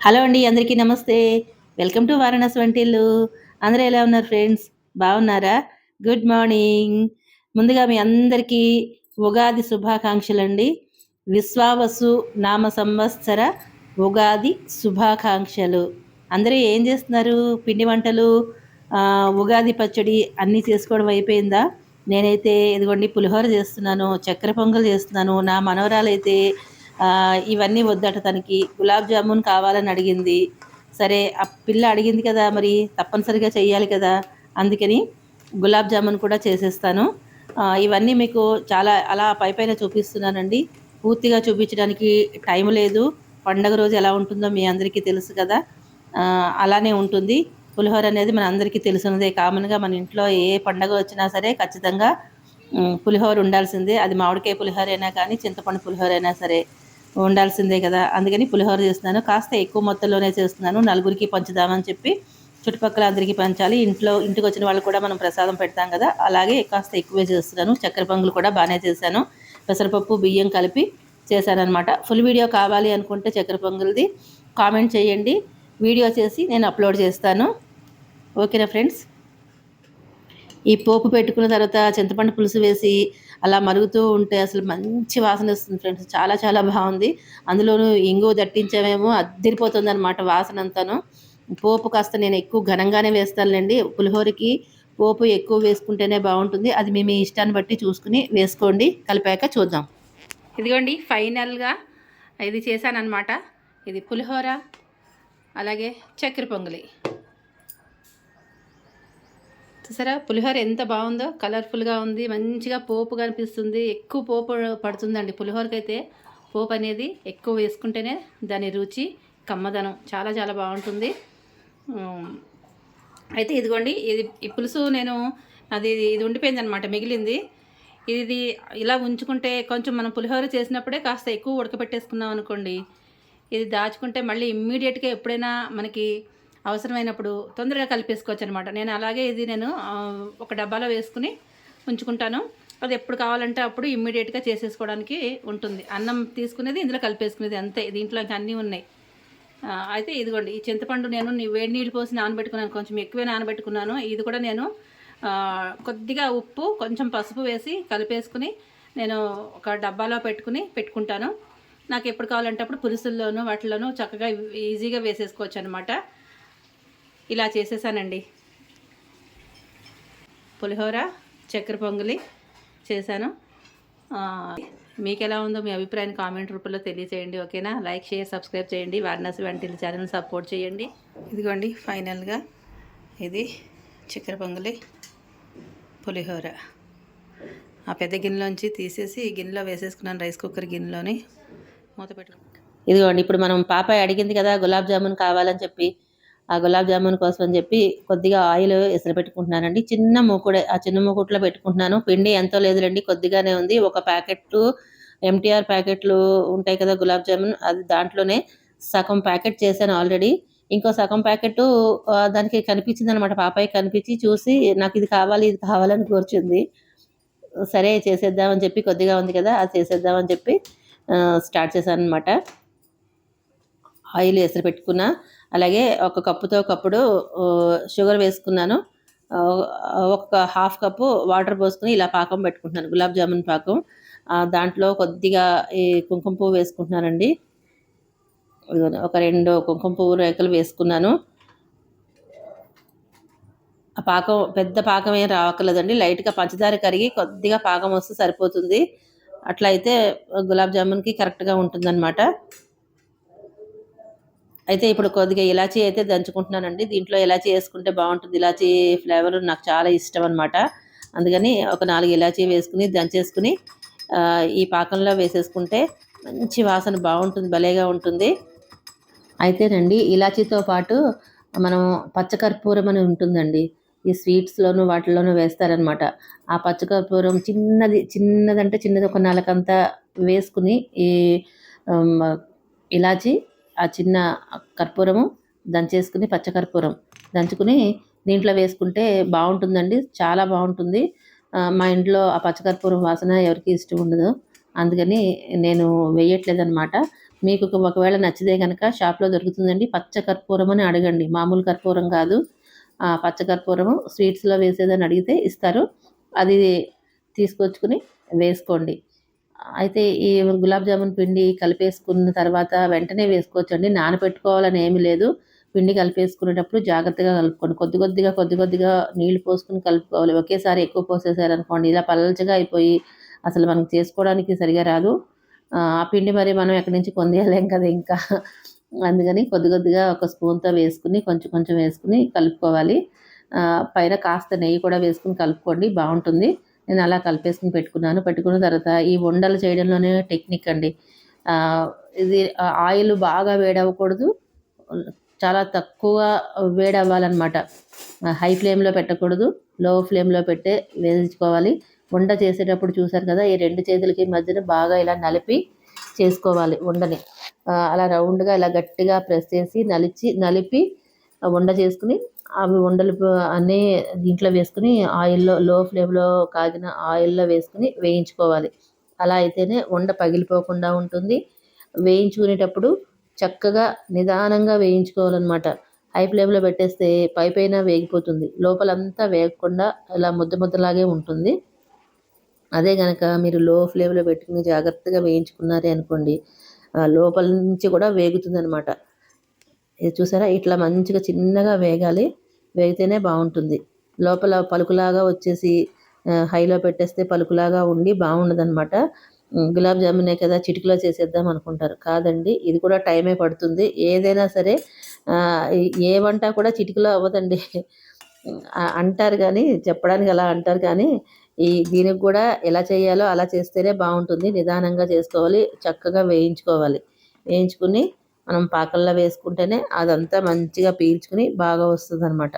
Hello అండి అందరికీ నమస్తే. వెల్కమ్ టు వారణాసి వంటిల్లు. అందరూ ఎలా ఉన్నారు ఫ్రెండ్స్? బాగున్నారా? Good morning. ముందుగా మీ అందరికీ ఉగాది శుభాకాంక్షలు అండి విశ్వావసు నామ సంవత్సర ఉగాది శుభాకాంక్షలు. అందరూ ఏం చేస్తున్నారు? పిండి వంటలు ఉగాది పచ్చడి అన్నీ చేసుకోవడం అయిపోయిందా? నేనైతే ఇదిగోండి పులిహోర చేస్తున్నాను చక్కెర పొంగల్ చేస్తున్నాను నా మనవరాలైతే అయితే ఇవన్నీ వద్దట తనకి. గులాబ్ జామున్ కావాలని అడిగింది. సరే ఆ పిల్ల అడిగింది కదా మరి తప్పనిసరిగా చేయాలి కదా. అందుకని గులాబ్ జామున్ కూడా చేసేస్తాను. ఇవన్నీ మీకు చాలా అలా పై పైన చూపిస్తున్నానండి. పూర్తిగా చూపించడానికి టైం లేదు. పండగ రోజు ఎలా ఉంటుందో మీ అందరికీ తెలుసు కదా. అలానే ఉంటుంది. పులిహోర అనేది మన అందరికీ తెలిసినదే కామన్గా మన ఇంట్లో ఏ పండగ వచ్చినా సరే ఖచ్చితంగా పులిహోర ఉండాల్సిందే. అది మామిడికాయ పులిహోర అయినా కానీ చింతపండు పులిహోర అయినా సరే. ఉండాల్సిందే కదా. అందుకని పులిహోర చేస్తున్నాను. కాస్త ఎక్కువ మొత్తంలోనే చేస్తున్నాను. నలుగురికి పంచుదామని చెప్పి చుట్టుపక్కల అందరికీ పంచాలి. ఇంట్లో ఇంటికి వచ్చిన వాళ్ళు కూడా మనం ప్రసాదం పెడతాం కదా. అలాగే కాస్త ఎక్కువే చేస్తున్నాను. చక్కెర పొంగులు కూడా బాగానే చేశాను. పెసరపప్పు బియ్యం కలిపి చేశానమాట ఫుల్ వీడియో కావాలి అనుకుంటే చక్కెర పొంగులది కామెంట్ చేయండి. వీడియో చేసి నేను అప్లోడ్ చేస్తాను. ఓకేనా ఫ్రెండ్స్? ఈ పోపు పెట్టుకున్న తర్వాత చింతపండు పులుసు వేసి అలా మరుగుతూ ఉంటే అసలు మంచి వాసన వస్తుంది ఫ్రెండ్స్. చాలా చాలా బాగుంది. అందులోనూ ఇంగువ దట్టించామేమో అద్దరిపోతుంది అనమాట వాసన అంతాను పోపు కాస్త నేను ఎక్కువ ఘనంగానే వేస్తానులేండి. పులిహోరకి పోపు ఎక్కువ వేసుకుంటేనే బాగుంటుంది. అది మీ మీ ఇష్టాన్ని బట్టి చూసుకుని వేసుకోండి. కలిపాక చూద్దాం. ఇదిగోండి ఫైనల్గా ఇది చేశానన్నమాట. ఇది పులిహోర అలాగే చక్కెర పొంగలి. చూసారా? పులిహోర ఎంత బాగుందో కలర్ఫుల్గా ఉంది మంచిగా పోపు కనిపిస్తుంది ఎక్కువ పోపు పడుతుందండి పులిహోరకి అయితే పోపు అనేది ఎక్కువ వేసుకుంటేనే దాని రుచి కమ్మదనం చాలా చాలా బాగుంటుంది. అయితే ఇదిగోండి ఇది ఈ పులుసు నేను అది ఇది ఉండిపోయింది అనమాట మిగిలింది. ఇది ఇలా ఉంచుకుంటే కొంచెం మనం పులిహోర చేసినప్పుడే కాస్త ఎక్కువ ఉడకపెట్టేసుకున్నాం అనుకోండి ఇది దాచుకుంటే మళ్ళీ ఇమ్మీడియట్గా ఎప్పుడైనా మనకి అవసరమైనప్పుడు తొందరగా కలిపేసుకోవచ్చు అనమాట నేను అలాగే ఇది నేను ఒక డబ్బాలో వేసుకుని ఉంచుకుంటాను. అది ఎప్పుడు కావాలంటే అప్పుడు ఇమ్మీడియట్గా చేసేసుకోవడానికి ఉంటుంది. అన్నం తీసుకునేది ఇందులో కలిపేసుకునేది అంతే. దీంట్లో ఇంకా అన్నీ ఉన్నాయి. అయితే ఇదిగోండి ఈ చింతపండు నేను వేడి నీళ్ళు పోసి నానబెట్టుకున్నాను. కొంచెం ఎక్కువే నానబెట్టుకున్నాను. ఇది కూడా నేను కొద్దిగా ఉప్పు కొంచెం పసుపు వేసి కలిపేసుకుని నేను ఒక డబ్బాలో పెట్టుకుని పెట్టుకుంటాను. నాకు ఎప్పుడు కావాలంటే అప్పుడు పులుసుల్లోనూ వాటిలోనూ చక్కగా ఈజీగా వేసేసుకోవచ్చు అనమాట ఇలా చేసేసానండి. పులిహోర చక్కెర పొంగలి చేశాను. మీకు ఎలా ఉందో మీ అభిప్రాయాన్ని కామెంట్ రూపంలో తెలియజేయండి ఓకేనా? లైక్ షేర్ సబ్స్క్రైబ్ చేయండి వారణాసి వంటిల ఛానల్ సపోర్ట్ చేయండి. ఇదిగోండి ఫైనల్గా ఇది చక్కెర పొంగలి పులిహోర. ఆ పెద్ద గిన్నెలోంచి తీసేసి ఈ గిన్నెలో వేసేసుకున్నాను రైస్ కుక్కర్ గిన్నెలోని. మూత పెట్టు ఇదిగోండి ఇప్పుడు మనం పాపాయ అడిగింది కదా గులాబ్ జామున్ కావాలని చెప్పి ఆ గులాబ్ జామున్ కోసం అని చెప్పి కొద్దిగా ఆయిల్ ఎసరు పెట్టుకుంటున్నానండి. చిన్న మూకుడే ఆ చిన్న మూకుట్లో పెట్టుకుంటున్నాను. పిండి ఎంతో లేదులేండి కొద్దిగానే ఉంది. ఒక ప్యాకెట్ ఎంటీఆర్ ప్యాకెట్లు ఉంటాయి కదా గులాబ్ జామున్ అది దాంట్లోనే సగం ప్యాకెట్ చేశాను ఆల్రెడీ. ఇంకో సగం ప్యాకెట్ దానికి కనిపించింది అనమాట పాపాయి కనిపించి చూసి నాకు ఇది కావాలి ఇది కావాలని కూర్చుంది. సరే చేసేద్దామని చెప్పి కొద్దిగా ఉంది కదా అది చేసేద్దామని చెప్పి స్టార్ట్ చేశాను అనమాట ఆయిల్ ఎసరు పెట్టుకున్నా అలాగే ఒక కప్పుతో కప్పుడు షుగర్ వేసుకున్నాను. ఒక హాఫ్ కప్పు వాటర్ పోసుకుని ఇలా పాకం పెట్టుకుంటున్నాను గులాబ్ జామున్ పాకం. దాంట్లో కొద్దిగా ఈ కుంకుమ పువ్వు వేసుకుంటున్నానండి. ఒక రెండు కుంకుమ పువ్వు రేకలు వేసుకున్నాను. ఆ పాకం పెద్ద పాకం ఏం రావక్కర్లేదండి. లైట్గా పంచదార కరిగి కొద్దిగా పాకం వస్తే సరిపోతుంది. అట్లా అయితే గులాబ్ జామున్కి కరెక్ట్గా ఉంటుందన్నమాట. అయితే ఇప్పుడు కొద్దిగా ఇలాచీ అయితే దంచుకుంటున్నానండి. దీంట్లో ఇలాచీ వేసుకుంటే బాగుంటుంది. ఇలాచీ ఫ్లేవర్ నాకు చాలా ఇష్టం అనమాట అందుకని ఒక నాలుగు ఇలాచీ వేసుకుని దంచేసుకుని ఈ పాకంలో వేసేసుకుంటే మంచి వాసన బాగుంటుంది భలేగా ఉంటుంది. అయితేనండి ఇలాచీతో పాటు మనం పచ్చకర్పూరం అని ఉంటుందండి. ఈ స్వీట్స్లోను వాటిలోనూ వేస్తారనమాట ఆ పచ్చకర్పూరం చిన్నది చిన్నదంటే చిన్నది ఒక నాలుకంతా వేసుకుని ఈ ఇలాచి ఆ చిన్న కర్పూరము దంచేసుకుని పచ్చకర్పూరం దంచుకుని దీంట్లో వేసుకుంటే బాగుంటుందండి. చాలా బాగుంటుంది. మా ఇంట్లో ఆ పచ్చకర్పూరం వాసన ఎవరికి ఇష్టం ఉండదు. అందుకని నేను వేయట్లేదు అనమాట మీకు ఒకవేళ నచ్చితే కనుక షాప్లో దొరుకుతుందండి. పచ్చ కర్పూరం అని అడగండి. మామూలు కర్పూరం కాదు. పచ్చకర్పూరము స్వీట్స్లో వేసేదని అడిగితే ఇస్తారు. అది తీసుకొచ్చుకుని వేసుకోండి. అయితే ఈ గులాబ్ జామున్ పిండి కలిపేసుకున్న తర్వాత వెంటనే వేసుకోవచ్చండి. నానబెట్టుకోవాలని ఏమీ లేదు. పిండి కలిపేసుకునేటప్పుడు జాగ్రత్తగా కలుపుకోండి. కొద్ది కొద్దిగా కొద్ది కొద్దిగా నీళ్ళు పోసుకుని కలుపుకోవాలి. ఒకేసారి ఎక్కువ పోసేసారనుకోండి ఇలా పలచగా అయిపోయి అసలు మనం చేసుకోవడానికి సరిగా రాదు. ఆ పిండి మరి మనం ఎక్కడి నుంచి పొందేయలేం కదా ఇంకా. అందుకని కొద్ది కొద్దిగా ఒక స్పూన్తో వేసుకుని కొంచెం కొంచెం వేసుకుని కలుపుకోవాలి. పైన కాస్త నెయ్యి కూడా వేసుకుని కలుపుకోండి. బాగుంటుంది. నేను అలా కలిపేసుకుని పెట్టుకున్నాను. పెట్టుకున్న తర్వాత ఈ వండలు చేయడంలోనే టెక్నిక్ అండి. ఇది ఆయిల్ బాగా వేడవ్వకూడదు. చాలా తక్కువ వేడవ్వాలన్నమాట. హై ఫ్లేమ్లో పెట్టకూడదు. లో ఫ్లేమ్లో పెట్టే వేయించుకోవాలి. వండ చేసేటప్పుడు చూసారు కదా ఈ రెండు చేతులకి మధ్యన బాగా ఇలా నలిపి చేసుకోవాలి ఉండని అలా రౌండ్గా ఇలా గట్టిగా ప్రెస్ చేసి నలిచి నలిపి వండ చేసుకుని అవి ఉండలు అన్నీ దీంట్లో వేసుకుని ఆయిల్లో లో ఫ్లేమ్లో కాగిన ఆయిల్లో వేసుకుని వేయించుకోవాలి. అలా అయితేనే ఉండ పగిలిపోకుండా ఉంటుంది. వేయించుకునేటప్పుడు చక్కగా నిదానంగా వేయించుకోవాలన్నమాట. హై ఫ్లేమ్లో పెట్టేస్తే పై పైన వేగిపోతుంది. లోపలంతా వేగకుండా ఇలా ముద్ద ముద్దలాగే ఉంటుంది. అదే కనుక మీరు లో ఫ్లేమ్లో పెట్టుకుని జాగ్రత్తగా వేయించుకున్నారే అనుకోండి లోపల నుంచి కూడా వేగుతుంది అనమాట ఇది చూసారా? ఇట్లా మంచిగా చిన్నగా వేగాలి. వేగితేనే బాగుంటుంది. లోపల పలుకులాగా వచ్చేసి హైలో పెట్టేస్తే పలుకులాగా ఉండి బాగుండదు అనమాట గులాబ్ జామునే కదా చిటికలో చేసేద్దాం అనుకుంటారు. కాదండి ఇది కూడా టైమే పడుతుంది. ఏదైనా సరే ఏ వంట కూడా చిటికలో అవ్వదండి. అంటారు కానీ చెప్పడానికి అలా అంటారు కానీ ఈ దీనికి కూడా ఎలా చేయాలో అలా చేస్తేనే బాగుంటుంది. నిదానంగా చేసుకోవాలి చక్కగా వేయించుకోవాలి. వేయించుకుని మనం పాకల్లో వేసుకుంటేనే అదంతా మంచిగా పీల్చుకుని బాగా వస్తుంది అనమాట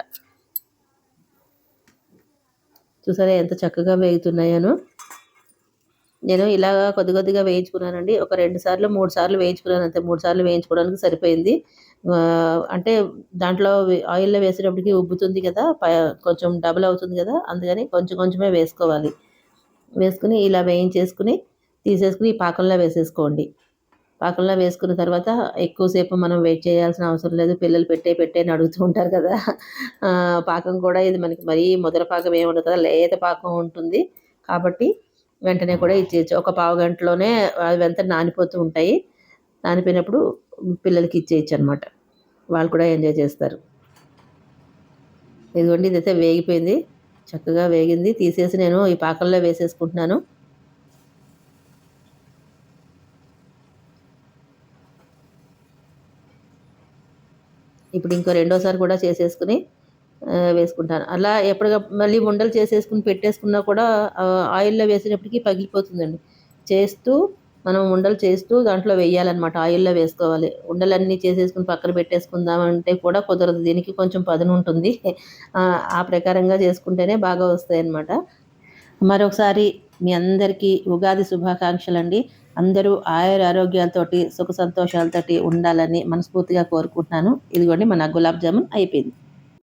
చూసారా ఎంత చక్కగా వేగుతున్నాయో నేను ఇలాగా కొద్ది కొద్దిగా వేయించుకున్నానండి. ఒక రెండు సార్లు మూడు సార్లు వేయించుకున్నాను అంతే. మూడు సార్లు వేయించుకోవడానికి సరిపోయింది. అంటే దాంట్లో ఆయిల్లో వేసేటప్పటికి ఉబ్బుతుంది కదా కొంచెం డబుల్ అవుతుంది కదా అందుకని కొంచెం కొంచెమే వేసుకోవాలి. వేసుకుని ఇలా వేయించేసుకుని తీసేసుకుని ఈ పాకంలో వేసేసుకోండి. పాకంలో వేసుకున్న తర్వాత ఎక్కువసేపు మనం వెయిట్ చేయాల్సిన అవసరం లేదు. పిల్లలు పెట్టే పెట్టే అని అడుగుతూ ఉంటారు కదా. పాకం కూడా ఇది మనకి మరీ ముద్ర పాకం ఏమి ఉండదు కదా. లేత పాకం ఉంటుంది కాబట్టి వెంటనే కూడా ఇచ్చేయచ్చు. ఒక పావు గంటలోనే అవి అంతా నానిపోతూ ఉంటాయి. నానిపోయినప్పుడు పిల్లలకి ఇచ్చేయచ్చు అనమాట వాళ్ళు కూడా ఎంజాయ్ చేస్తారు. ఇదిగోండి ఇదైతే వేగిపోయింది. చక్కగా వేగింది. తీసేసి నేను ఈ పాకంలో వేసేసుకుంటున్నాను. ఇప్పుడు ఇంకో రెండోసారి కూడా చేసేసుకుని వేసుకుంటాను. అలా ఎప్పటికప్పుడు మళ్ళీ ఉండలు చేసేసుకుని పెట్టేసుకున్నా కూడా ఆయిల్లో వేసేటప్పటికి పగిలిపోతుందండి. చేస్తూ మనం ఉండలు చేస్తూ దాంట్లో వేయాలన్నమాట. ఆయిల్లో వేసుకోవాలి. ఉండలన్నీ చేసేసుకుని పక్కన పెట్టేసుకుందామంటే కూడా కుదరదు. దీనికి కొంచెం పదును ఉంటుంది. ఆ ప్రకారంగా చేసుకుంటేనే బాగా వస్తాయి అన్నమాట మరొకసారి మీ అందరికీ ఉగాది శుభాకాంక్షలు అండి అందరూ ఆయుర ఆరోగ్యాలతోటి సుఖ సంతోషాలతోటి ఉండాలని మనస్ఫూర్తిగా కోరుకుంటున్నాను. ఇదిగోండి మన గులాబ్ జామున్ అయిపోయింది.